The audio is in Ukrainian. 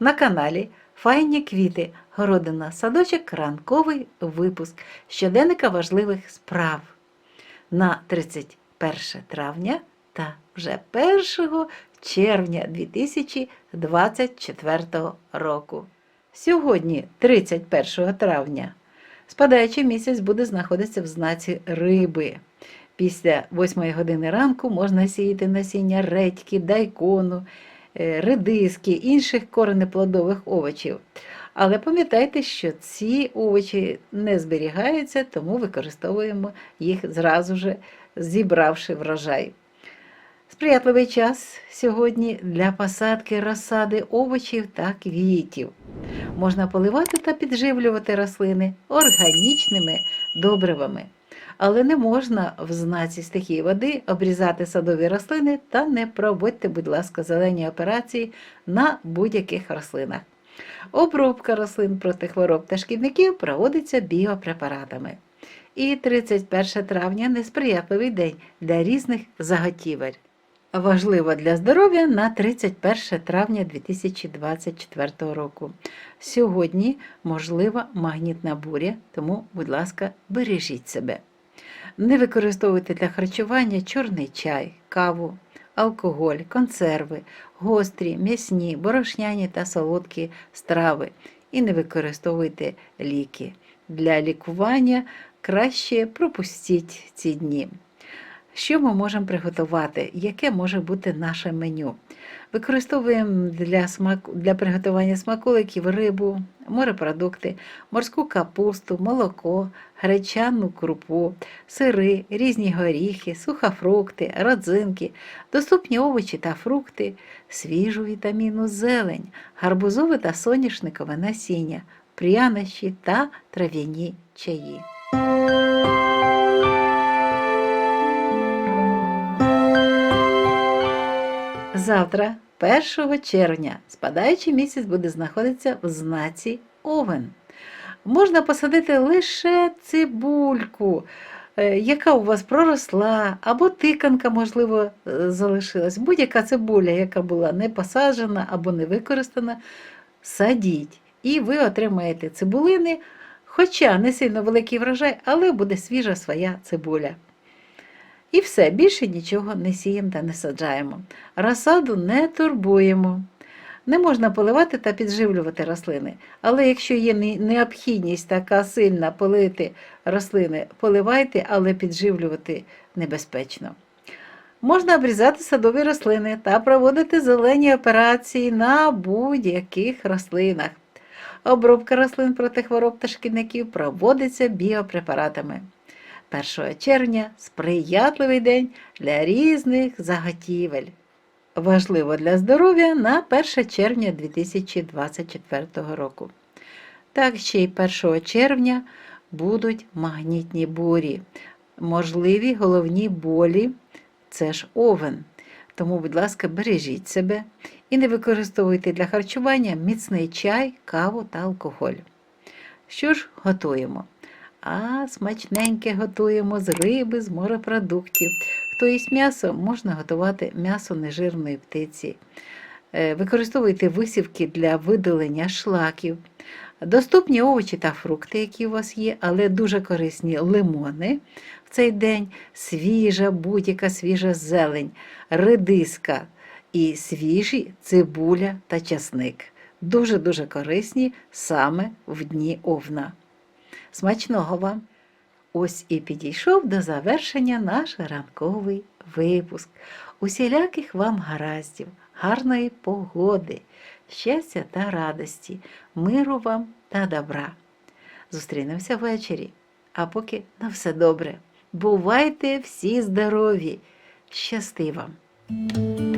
на каналі Файні квіти, городина, садочок, ранковий випуск щоденника важливих справ на 31 травня та вже 1 червня 2024 року. Сьогодні, 31 травня, спадаючий місяць буде знаходитися в знаці риби. Після 8 години ранку можна сіяти насіння редьки, дайкону, редиски, інших коренеплодових овочів. Але пам'ятайте, що ці овочі не зберігаються, тому використовуємо їх зразу же, зібравши врожай. Сприятливий час сьогодні для посадки розсади овочів та квітів. Можна поливати та підживлювати рослини органічними добривами. Але не можна в знаці стихії води обрізати садові рослини та не проводьте, будь ласка, зелені операції на будь-яких рослинах. Обробка рослин проти хвороб та шкідників проводиться біопрепаратами. І 31 травня несприятливий день для різних заготівель. Важливо для здоров'я на 31 травня 2024 року. Сьогодні можлива магнітна буря, тому, будь ласка, бережіть себе. Не використовуйте для харчування чорний чай, каву, алкоголь, консерви, гострі, м'ясні, борошняні та солодкі страви. І не використовуйте ліки. Для лікування краще пропустіть ці дні. Що ми можемо приготувати? Яке може бути наше меню? Використовуємо для, смаку, для приготування смаколиків рибу, морепродукти, морську капусту, молоко, гречану крупу, сири, різні горіхи, сухофрукти, родзинки, доступні овочі та фрукти, свіжу вітамінну зелень, гарбузове та соняшникове насіння, прянощі та трав'яні чаї. Завтра, 1 червня, спадаючий місяць буде знаходитися в знаці Овен. Можна посадити лише цибульку, е, яка у вас проросла, або тиканка, можливо, е, залишилась. Будь-яка цибуля, яка була не посаджена або не використана, садіть. І ви отримаєте цибулини, хоча не сильно великий врожай, але буде свіжа своя цибуля. І все, більше нічого не сіємо та не саджаємо. Розсаду не турбуємо. Не можна поливати та підживлювати рослини. Але якщо є необхідність така сильна полити рослини, поливайте, але підживлювати небезпечно. Можна обрізати садові рослини та проводити зелені операції на будь-яких рослинах. Обробка рослин проти хвороб та шкідників проводиться біопрепаратами. 1 червня сприятливий день для різних заготівель. Важливо для здоров'я на 1 червня 2024 року. Так ще й 1 червня будуть магнітні бурі, можливі головні болі це ж овен. Тому, будь ласка, бережіть себе і не використовуйте для харчування міцний чай, каву та алкоголь. Що ж готуємо? А смачненьке готуємо з риби, з морепродуктів. Хто їсть м'ясо, можна готувати м'ясо нежирної птиці. Е, Використовуйте висівки для видалення шлаків. Доступні овочі та фрукти, які у вас є, але дуже корисні лимони в цей день, свіжа, будь-яка свіжа зелень, редиска і свіжі цибуля та часник. Дуже-дуже корисні саме в дні овна. Смачного вам! Ось і підійшов до завершення наш ранковий випуск. Усіляких вам гараздів, гарної погоди, щастя та радості, миру вам та добра. Зустрінемося ввечері, а поки на все добре. Бувайте всі здорові! Щасти вам!